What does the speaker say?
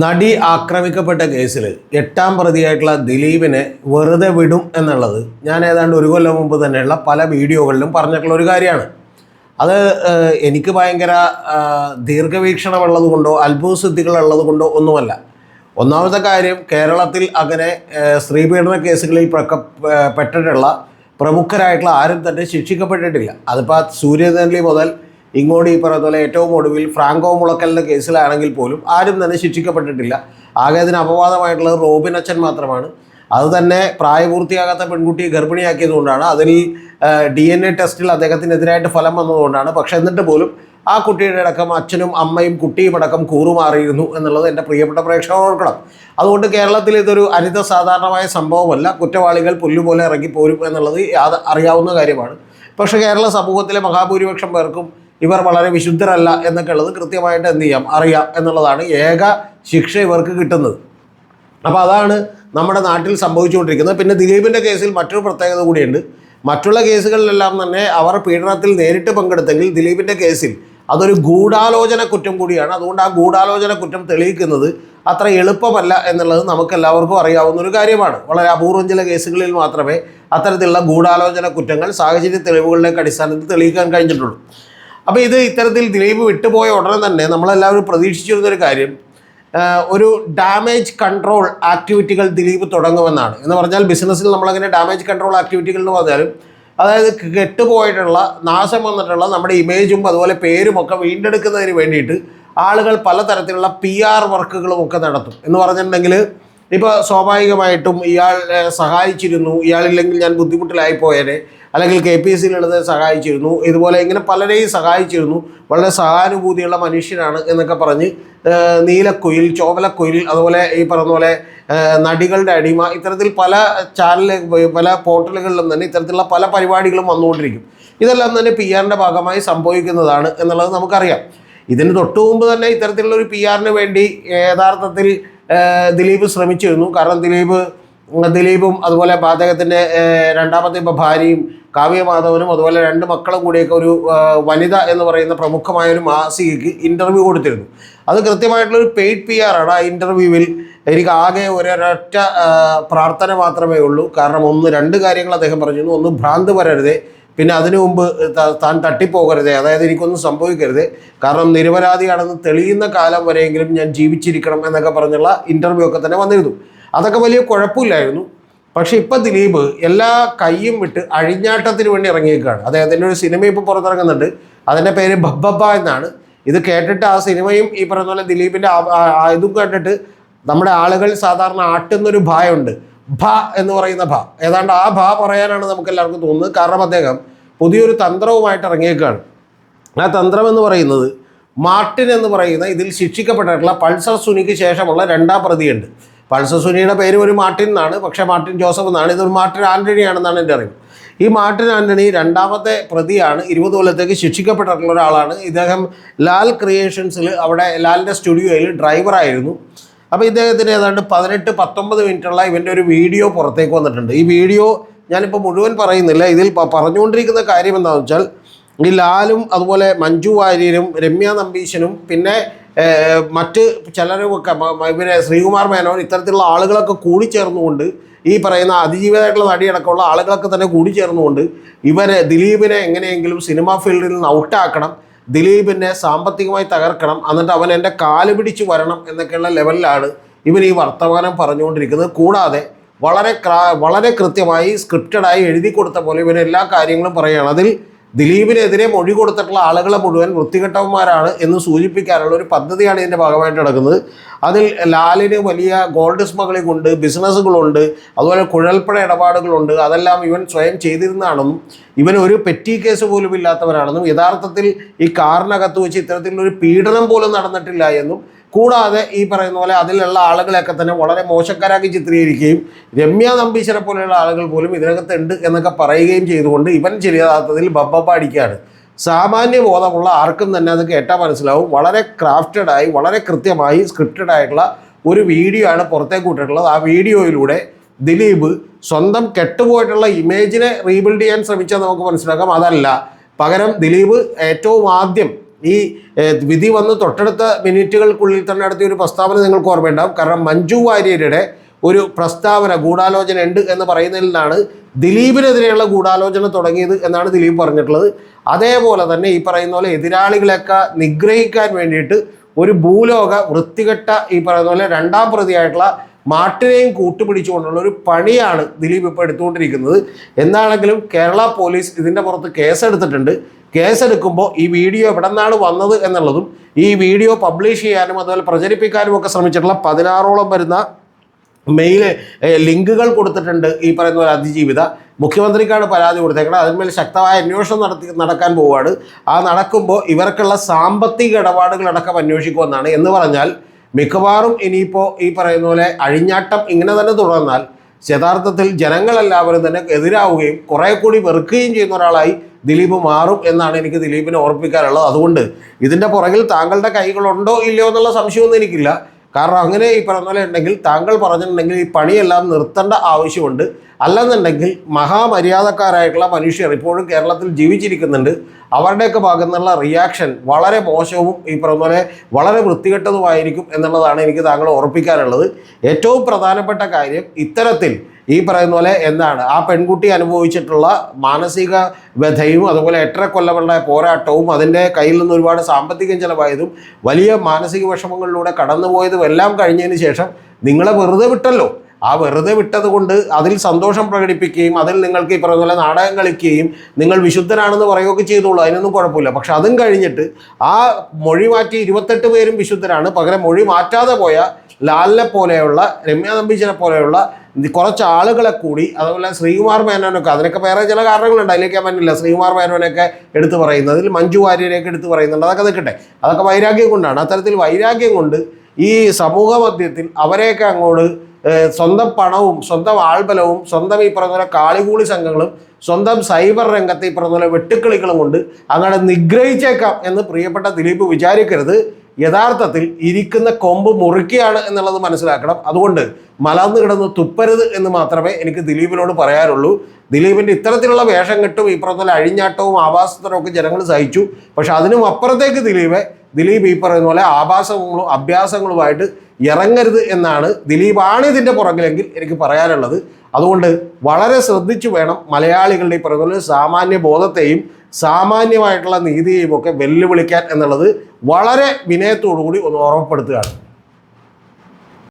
നടി ആക്രമിക്കപ്പെട്ട കേസിൽ എട്ടാം പ്രതിയായിട്ടുള്ള ദിലീപിനെ വെറുതെ വിടും എന്നുള്ളത് ഞാൻ ഏതാണ്ട് ഒരു കൊല്ലം മുമ്പ് തന്നെയുള്ള പല വീഡിയോകളിലും പറഞ്ഞിട്ടുള്ള ഒരു കാര്യമാണ്. അത് എനിക്ക് ഭയങ്കര ദീർഘവീക്ഷണമുള്ളത് കൊണ്ടോ അത്ഭുത സിദ്ധികളുള്ളത് കൊണ്ടോ ഒന്നുമല്ല. ഒന്നാമത്തെ കാര്യം കേരളത്തിൽ അങ്ങനെ സ്ത്രീപീഡന കേസുകളിൽ പെട്ടിട്ടുള്ള പ്രമുഖരായിട്ടുള്ള ആരും തന്നെ ശിക്ഷിക്കപ്പെട്ടിട്ടില്ല. അതിപ്പോൾ സൂര്യനെല്ലി മുതൽ ഇങ്ങോട്ട് ഈ പറയുന്ന പോലെ ഏറ്റവും ഒടുവിൽ ഫ്രാങ്കോ മുളക്കലിന്റെ കേസിലാണെങ്കിൽ പോലും ആരും തന്നെ ശിക്ഷിക്കപ്പെട്ടിട്ടില്ല. ആകെ അതിന് അപവാദമായിട്ടുള്ളത് റോബിൻ അച്ഛൻ മാത്രമാണ്. അത് തന്നെ പ്രായപൂർത്തിയാകാത്ത പെൺകുട്ടിയെ ഗർഭിണിയാക്കിയതുകൊണ്ടാണ് അതിൽ ഡി എൻ എ ടെസ്റ്റിൽ അദ്ദേഹത്തിനെതിരായിട്ട് ഫലം വന്നതുകൊണ്ടാണ് പക്ഷേ എന്നിട്ട് പോലും ആ കുട്ടിയുടെ അടക്കം അച്ഛനും അമ്മയും കുട്ടിയും അടക്കം കൂറുമാറിയിരുന്നു എന്നുള്ളത് എന്റെ പ്രിയപ്പെട്ട പ്രേക്ഷകർ ഓർക്കണം. അതുകൊണ്ട് കേരളത്തിൽ ഇതൊരു അനിത സാധാരണമായ സംഭവമല്ല. കുറ്റവാളികൾ പുല്ലുപോലെ ഇറങ്ങിപ്പോരും എന്നുള്ളത് അറിയാവുന്ന കാര്യമാണ്. പക്ഷേ കേരള സമൂഹത്തിലെ മഹാഭൂരിപക്ഷം പേർക്കും ഇവർ വളരെ വിശുദ്ധരല്ല എന്നൊക്കെ ഉള്ളത് കൃത്യമായിട്ട് എന്ത് ചെയ്യാം അറിയാം എന്നുള്ളതാണ് ഏക ശിക്ഷ ഇവർക്ക് കിട്ടുന്നത്. അപ്പോൾ അതാണ് നമ്മുടെ നാട്ടിൽ സംഭവിച്ചുകൊണ്ടിരിക്കുന്നത്. പിന്നെ ദിലീപിന്റെ കേസിൽ മറ്റൊരു പ്രത്യേകത കൂടിയുണ്ട്. മറ്റുള്ള കേസുകളിലെല്ലാം തന്നെ അവർ പീഡനത്തിൽ നേരിട്ട് പങ്കെടുത്തെങ്കിൽ ദിലീപിന്റെ കേസിൽ അതൊരു ഗൂഢാലോചന കുറ്റം കൂടിയാണ്. അതുകൊണ്ട് ആ ഗൂഢാലോചന കുറ്റം തെളിയിക്കുന്നത് അത്ര എളുപ്പമല്ല എന്നുള്ളത് നമുക്ക് എല്ലാവർക്കും അറിയാവുന്ന ഒരു കാര്യമാണ്. വളരെ അപൂർവം ചില കേസുകളിൽ മാത്രമേ അത്തരത്തിലുള്ള ഗൂഢാലോചന കുറ്റങ്ങൾ സാഹചര്യ തെളിവുകളുടെ അടിസ്ഥാനത്തിൽ തെളിയിക്കാൻ കഴിഞ്ഞിട്ടുള്ളൂ. അപ്പോൾ ഇത് ഇത്തരത്തിൽ ദിലീപ് വിട്ടുപോയ ഉടനെ തന്നെ നമ്മളെല്ലാവരും പ്രതീക്ഷിച്ചിരുന്നൊരു കാര്യം ഒരു ഡാമേജ് കൺട്രോൾ ആക്ടിവിറ്റികൾ ദിലീപ് തുടങ്ങുമെന്നാണ്. എന്ന് പറഞ്ഞാൽ ബിസിനസ്സിൽ നമ്മളങ്ങനെ ഡാമേജ് കൺട്രോൾ ആക്ടിവിറ്റികൾ എന്ന് പറഞ്ഞാലും അതായത് കെട്ടുപോയിട്ടുള്ള നാശം വന്നിട്ടുള്ള നമ്മുടെ ഇമേജും അതുപോലെ പേരും ഒക്കെ വീണ്ടെടുക്കുന്നതിന് വേണ്ടിയിട്ട് ആളുകൾ പലതരത്തിലുള്ള പി ആർ വർക്കുകളും ഒക്കെ നടത്തും. എന്ന് പറഞ്ഞിട്ടുണ്ടെങ്കിൽ ഇപ്പോൾ സ്വാഭാവികമായിട്ടും ഇയാൾ സഹായിച്ചിരുന്നു ഇയാളില്ലെങ്കിൽ ഞാൻ ബുദ്ധിമുട്ടിലായി പോയേനെ അല്ലെങ്കിൽ കെ പി സിയിലുള്ളത് സഹായിച്ചിരുന്നു. ഇതുപോലെ ഇങ്ങനെ പലരെയും സഹായിച്ചിരുന്നു. വളരെ സഹാനുഭൂതിയുള്ള മനുഷ്യനാണ് എന്നൊക്കെ പറഞ്ഞ് നീലക്കുയിൽ ചോവലക്കുയിൽ അതുപോലെ ഈ പറഞ്ഞ പോലെ നടികളുടെ അടിമ ഇത്തരത്തിൽ പല ചാനൽ പല പോർട്ടലുകളിലും തന്നെ ഇത്തരത്തിലുള്ള പല പരിപാടികളും വന്നുകൊണ്ടിരിക്കും. ഇതെല്ലാം തന്നെ പി ആറിന്റെ ഭാഗമായി സംഭവിക്കുന്നതാണ് എന്നുള്ളത് നമുക്കറിയാം. ഇതിന് തൊട്ടു മുമ്പ് തന്നെ ഇത്തരത്തിലുള്ള ഒരു പി ആറിന് വേണ്ടി യഥാർത്ഥത്തിൽ ദിലീപ് ശ്രമിച്ചിരുന്നു. കാരണം ദിലീപ് ദിലീപും അതുപോലെ അദ്ദേഹത്തിന്റെ രണ്ടാമത്തെ ഇപ്പോൾ ഭാര്യയും കാവ്യമാധവനും അതുപോലെ രണ്ട് മക്കളും കൂടിയൊക്കെ ഒരു വനിത എന്ന് പറയുന്ന പ്രമുഖമായ ഒരു മാസികയ്ക്ക് ഇന്റർവ്യൂ കൊടുത്തിരുന്നു. അത് കൃത്യമായിട്ടുള്ളൊരു പെയ്ഡ് പി ആർ ആണ് ആ ഇന്റർവ്യൂവിൽ എനിക്ക് ആകെ ഒരൊറ്റ പ്രാർത്ഥന മാത്രമേ ഉള്ളൂ. കാരണം ഒന്ന് രണ്ട് കാര്യങ്ങൾ അദ്ദേഹം പറഞ്ഞിരുന്നു. ഒന്ന് ഭ്രാന്ത് വരരുതേ. പിന്നെ അതിനു മുമ്പ് താൻ തട്ടിപ്പോകരുതേ. അതായത് എനിക്കൊന്നും സംഭവിക്കരുത്. കാരണം നിരപരാധിയാണെന്ന് തെളിയുന്ന കാലം വരെയെങ്കിലും ഞാൻ ജീവിച്ചിരിക്കണം എന്നൊക്കെ പറഞ്ഞുള്ള ഇന്റർവ്യൂ ഒക്കെ തന്നെ വന്നിരുന്നു. അതൊക്കെ വലിയ കുഴപ്പമില്ലായിരുന്നു. പക്ഷെ ഇപ്പം ദിലീപ് എല്ലാ കൈയും വിട്ട് അഴിഞ്ഞാട്ടത്തിന് വേണ്ടി ഇറങ്ങിയേക്കാണ് അദ്ദേഹത്തിന്റെ ഒരു സിനിമ ഇപ്പോൾ പുറത്തിറങ്ങുന്നുണ്ട്. അതിന്റെ പേര് ബബ്ബബ്ബ എന്നാണ്. ഇത് കേട്ടിട്ട് ആ സിനിമയും ഈ പറയുന്ന പോലെ ദിലീപിന്റെ ഇതും കേട്ടിട്ട് നമ്മുടെ ആളുകൾ സാധാരണ ആട്ടുന്നൊരു ഭായുണ്ട് ഭ എന്ന് പറയുന്ന ഭ. ഏതാണ്ട് ആ ഭ പറയാനാണ് നമുക്ക് എല്ലാവർക്കും തോന്നുന്നത്. കാരണം അദ്ദേഹം പുതിയൊരു തന്ത്രവുമായിട്ട് ഇറങ്ങിയേക്കാണ് ആ തന്ത്രം എന്ന് പറയുന്നത് മാർട്ടിൻ എന്ന് പറയുന്ന ഇതിൽ ശിക്ഷിക്കപ്പെട്ടിട്ടുള്ള പൾസർ സുനിക്ക് ശേഷമുള്ള രണ്ടാം പ്രതിയുണ്ട്. പൾസർ സുനിയുടെ പേര് ഒരു മാർട്ടിൻ എന്നാണ്. പക്ഷേ മാർട്ടിൻ ജോസഫ് എന്നാണ്. ഇതൊരു മാർട്ടിൻ ആന്റണി ആണെന്നാണ് എന്റെ അറിവ്. ഈ മാർട്ടിൻ ആന്റണി രണ്ടാമത്തെ പ്രതിയാണ്. ഇരുപത് കൊല്ലത്തേക്ക് ശിക്ഷിക്കപ്പെട്ടിട്ടുള്ള ഒരാളാണ്. ഇദ്ദേഹം ലാൽ ക്രിയേഷൻസിൽ അവിടെ ലാലിന്റെ സ്റ്റുഡിയോയിൽ ഡ്രൈവറായിരുന്നു അപ്പോൾ ഇദ്ദേഹത്തിന് ഏതാണ്ട് പതിനെട്ട് പത്തൊമ്പത് മിനിറ്റുള്ള ഇവന്റെ ഒരു വീഡിയോ പുറത്തേക്ക് വന്നിട്ടുണ്ട്. ഈ വീഡിയോ ഞാനിപ്പോൾ മുഴുവൻ പറയുന്നില്ല. ഇതിൽ പറഞ്ഞുകൊണ്ടിരിക്കുന്ന കാര്യം എന്താണെന്ന് വെച്ചാൽ ഈ ലാലും അതുപോലെ മഞ്ജു വാര്യരും രമ്യ നമ്പീശനും പിന്നെ മറ്റ് ചിലരൊക്കെ പിന്നെ ശ്രീകുമാർ മേനോൻ ഇത്തരത്തിലുള്ള ആളുകളൊക്കെ കൂടിച്ചേർന്നുകൊണ്ട് ഈ പറയുന്ന അതിജീവിതമായിട്ടുള്ള നടിയടക്കമുള്ള ആളുകളൊക്കെ തന്നെ കൂടിച്ചേർന്നുകൊണ്ട് ഇവരെ ദിലീപിനെ എങ്ങനെയെങ്കിലും സിനിമാ ഫീൽഡിൽ നിന്ന് ഔട്ടാക്കണം ദിലീപിനെ സാമ്പത്തികമായി തകർക്കണം എന്നിട്ട് അവൻ എന്റെ കാൽ പിടിച്ച് വരണം എന്നൊക്കെയുള്ള ലെവലിലാണ് ഇവൻ ഈ വർത്തമാനം പറഞ്ഞുകൊണ്ടിരിക്കുന്നത്. കൂടാതെ വളരെ വളരെ കൃത്യമായി സ്ക്രിപ്റ്റഡായി എഴുതി കൊടുത്ത പോലെ ഇവൻ എല്ലാ കാര്യങ്ങളും പറയുകയാണ്. അതിൽ ദിലീപിനെതിരെ മൊഴി കൊടുത്തിട്ടുള്ള ആളുകളെ മുഴുവൻ വൃത്തികെട്ടവന്മാരാണ് എന്ന് സൂചിപ്പിക്കാനുള്ള ഒരു പദ്ധതിയാണ് ഇതിന്റെ ഭാഗമായിട്ട് നടക്കുന്നത്. അതിൽ ലാലിന് വലിയ ഗോൾഡ് സ്മഗ്ലിംഗ് ഉണ്ട് ബിസിനസ്സുകളുണ്ട് അതുപോലെ കുഴൽപ്പണ ഇടപാടുകളുണ്ട് അതെല്ലാം ഇവൻ സ്വയം ചെയ്തിരുന്നതാണെന്നും ഇവൻ ഒരു പെറ്റി കേസ് പോലും ഇല്ലാത്തവരാണെന്നും യഥാർത്ഥത്തിൽ ഈ കാറിനകത്ത് വെച്ച് ഇത്തരത്തിലുള്ള ഒരു പീഡനം പോലും നടന്നിട്ടില്ല എന്നും കൂടാതെ ഈ പറയുന്ന പോലെ അതിലുള്ള ആളുകളെയൊക്കെ തന്നെ വളരെ മോശക്കാരാക്കി ചിത്രീകരിക്കുകയും രമ്യ നമ്പീശ്വരെ പോലെയുള്ള ആളുകൾ പോലും ഇതിനകത്ത് ഉണ്ട് എന്നൊക്കെ പറയുകയും ചെയ്തുകൊണ്ട് ഇവൻ ചെറിയതാത്തതിൽ ബബ്ബപ്പ അടിക്കുകയാണ്. സാമാന്യ ബോധമുള്ള ആർക്കും തന്നെ അത് കേട്ടാൽ മനസ്സിലാവും. വളരെ ക്രാഫ്റ്റഡായി വളരെ കൃത്യമായി സ്ക്രിപ്റ്റഡ് ആയിട്ടുള്ള ഒരു വീഡിയോ ആണ് പുറത്തേക്ക് വിട്ടിട്ടുള്ളത്. ആ വീഡിയോയിലൂടെ ദിലീപ് സ്വന്തം കെട്ടുപോയിട്ടുള്ള ഇമേജിനെ റീബിൽഡ് ചെയ്യാൻ ശ്രമിച്ചാൽ നമുക്ക് മനസ്സിലാക്കാം. അതല്ല പകരം ദിലീപ് ഏറ്റവും ആദ്യം ഈ വിധി വന്ന് തൊട്ടടുത്ത മിനിറ്റുകൾക്കുള്ളിൽ തന്നെ നടത്തിയ ഒരു പ്രസ്താവന നിങ്ങൾക്ക് ഓർമ്മയുണ്ടാവും. കാരണം മഞ്ജു വാര്യരുടെ ഒരു പ്രസ്താവന ഗൂഢാലോചന ഉണ്ട് എന്ന് പറയുന്നതിൽ നിന്നാണ് ദിലീപിനെതിരെയുള്ള ഗൂഢാലോചന തുടങ്ങിയത് എന്നാണ് ദിലീപ് പറഞ്ഞിട്ടുള്ളത്. അതേപോലെ തന്നെ ഈ പറയുന്ന പോലെ എതിരാളികളെയൊക്കെ നിഗ്രഹിക്കാൻ വേണ്ടിയിട്ട് ഒരു ഭൂലോക വൃത്തികെട്ട ഈ പറയുന്ന പോലെ രണ്ടാം പ്രതിയായിട്ടുള്ള മാട്ടിനെയും കൂട്ടുപിടിച്ചുകൊണ്ടുള്ള ഒരു പണിയാണ് ദിലീപ് ഇപ്പോൾ എടുത്തുകൊണ്ടിരിക്കുന്നത്. എന്താണെങ്കിലും കേരള പോലീസ് ഇതിന്റെ പുറത്ത് കേസെടുത്തിട്ടുണ്ട്. കേസെടുക്കുമ്പോൾ ഈ വീഡിയോ എവിടെ നിന്നാണ് വന്നത് എന്നുള്ളതും ഈ വീഡിയോ പബ്ലിഷ് ചെയ്യാനും അതുപോലെ പ്രചരിപ്പിക്കാനും ഒക്കെ ശ്രമിച്ചിട്ടുള്ള പതിനാറോളം വരുന്ന മെയിൽ ലിങ്കുകൾ കൊടുത്തിട്ടുണ്ട് ഈ പറയുന്ന പോലെ അതിജീവിത. മുഖ്യമന്ത്രിക്കാണ് പരാതി കൊടുത്തേക്കുന്നത് അതിന്മേൽ ശക്തമായ അന്വേഷണം നടത്തി നടക്കാൻ പോവുകയാണ് ആ നടക്കുമ്പോൾ ഇവർക്കുള്ള സാമ്പത്തിക ഇടപാടുകളടക്കം അന്വേഷിക്കുമെന്നാണ്. എന്ന് പറഞ്ഞാൽ മിക്കവാറും ഇനിയിപ്പോൾ ഈ പറയുന്ന പോലെ അഴിഞ്ഞാട്ടം ഇങ്ങനെ തന്നെ തുടർന്നാൽ യഥാർത്ഥത്തിൽ ജനങ്ങളെല്ലാവരും തന്നെ എതിരാവുകയും കുറേ കൂടി വെറുക്കുകയും ചെയ്യുന്ന ഒരാളായി ദിലീപ് മാറും എന്നാണ് എനിക്ക് ദിലീപിനെ ഓർപ്പിക്കാനുള്ളത്. അതുകൊണ്ട് ഇതിന്റെ പുറകിൽ താങ്കളുടെ കൈകളുണ്ടോ ഇല്ലയോ എന്നുള്ള സംശയമൊന്നും എനിക്കില്ല. കാരണം അങ്ങനെ ഈ പറഞ്ഞ പോലെ ഉണ്ടെങ്കിൽ താങ്കൾ പറഞ്ഞിട്ടുണ്ടെങ്കിൽ ഈ പണിയെല്ലാം നിർത്തേണ്ട ആവശ്യമുണ്ട്. അല്ലെന്നുണ്ടെങ്കിൽ മഹാമര്യാദക്കാരായിട്ടുള്ള മനുഷ്യർ ഇപ്പോഴും കേരളത്തിൽ ജീവിച്ചിരിക്കുന്നുണ്ട്. അവരുടെയൊക്കെ ഭാഗത്തു നിന്നുള്ള റിയാക്ഷൻ വളരെ മോശവും ഈ പറഞ്ഞ പോലെ വളരെ വൃത്തികെട്ടതുമായിരിക്കും എന്നുള്ളതാണ് എനിക്ക് താങ്കൾ ഓർപ്പിക്കാനുള്ളത്. ഏറ്റവും പ്രധാനപ്പെട്ട കാര്യം ഇത്തരത്തിൽ ഈ പറയുന്ന പോലെ എന്താണ്? ആ പെൺകുട്ടി അനുഭവിച്ചിട്ടുള്ള മാനസിക വ്യഥയും അതുപോലെ എട്ടര കൊല്ലമുള്ള പോരാട്ടവും അതിന്റെ കയ്യിൽ നിന്ന് ഒരുപാട് സാമ്പത്തികം ചിലവായതും വലിയ മാനസിക വിഷമങ്ങളിലൂടെ കടന്നുപോയതും എല്ലാം കഴിഞ്ഞതിന് ശേഷം നിങ്ങളെ വെറുതെ വിട്ടല്ലോ. ആ വെറുതെ വിട്ടത് കൊണ്ട് അതിൽ സന്തോഷം പ്രകടിപ്പിക്കുകയും അതിൽ നിങ്ങൾക്ക് ഈ പറയുന്ന പോലെ നാടകം കളിക്കുകയും നിങ്ങൾ വിശുദ്ധരാണെന്ന് പറയുകയൊക്കെ ചെയ്തോളൂ. അതിനൊന്നും കുഴപ്പമില്ല. പക്ഷെ അതും കഴിഞ്ഞിട്ട് ആ മൊഴി മാറ്റി ഇരുപത്തെട്ട് പേരും വിശുദ്ധരാണ്. പകരം മൊഴി മാറ്റാതെ പോയ ലാലിനെ പോലെയുള്ള രമ്യ നമ്പീശനെ പോലെയുള്ള കുറച്ച് ആളുകളെ കൂടി അതുപോലെ ശ്രീകുമാർ മേനോനൊക്കെ അതിനൊക്കെ വേറെ ചില കാരണങ്ങളുണ്ട് അതിലേക്ക് ഞാൻ പറ്റില്ല ശ്രീകുമാർ മേനോനൊക്കെ എടുത്തു പറയുന്നത് അതിൽ മഞ്ജു വാര്യരെയൊക്കെ എടുത്തു പറയുന്നുണ്ട് അതൊക്കെ നിൽക്കട്ടെ. അതൊക്കെ വൈരാഗ്യം കൊണ്ടാണ്. അത്തരത്തിൽ വൈരാഗ്യം കൊണ്ട് ഈ സമൂഹ മധ്യത്തിൽ അവരെയൊക്കെ അങ്ങോട്ട് സ്വന്തം പണവും സ്വന്തം ആൾബലവും സ്വന്തം ഈ പറഞ്ഞ കാളികൂളി സംഘങ്ങളും സ്വന്തം സൈബർ രംഗത്തെ ഈ പറഞ്ഞ വെട്ടുക്കിളികളും കൊണ്ട് അങ്ങനെ നിഗ്രഹിച്ചേക്കാം എന്ന് പ്രിയപ്പെട്ട ദിലീപ് വിചാരിക്കരുത്. യഥാർത്ഥത്തിൽ ഇരിക്കുന്ന കൊമ്പ് മുറിക്കുകയാണ് എന്നുള്ളത് മനസ്സിലാക്കണം. അതുകൊണ്ട് മലർന്നു കിടന്ന് തുപ്പരുത് എന്ന് മാത്രമേ എനിക്ക് ദിലീപിനോട് പറയാനുള്ളൂ ദിലീപിന്റെ ഇത്തരത്തിലുള്ള വേഷം കെട്ടും പറഞ്ഞ അഴിഞ്ഞാട്ടവും ആവാസത്തിനും ഒക്കെ ജനങ്ങൾ സഹിച്ചു. പക്ഷെ അതിനും അപ്പുറത്തേക്ക് ദിലീപ് ദിലീപ് ഈ പറയുന്ന പോലെ ആഭാസങ്ങളും അഭ്യാസങ്ങളുമായിട്ട് ഇറങ്ങരുത് എന്നാണ് ദിലീപാണ് ഇതിന്റെ പുറകിലെങ്കിൽ എനിക്ക് പറയാനുള്ളത്. അതുകൊണ്ട് വളരെ ശ്രദ്ധിച്ചു വേണം മലയാളികളുടെ ഈ പറയുന്ന പോലെ സാമാന്യ ബോധത്തെയും സാമാന്യമായിട്ടുള്ള നീതിയെയും ഒക്കെ വെല്ലുവിളിക്കാൻ എന്നുള്ളത് വളരെ വിനയത്തോടു കൂടി ഒന്ന് ഓർമ്മപ്പെടുത്തുകയാണ്.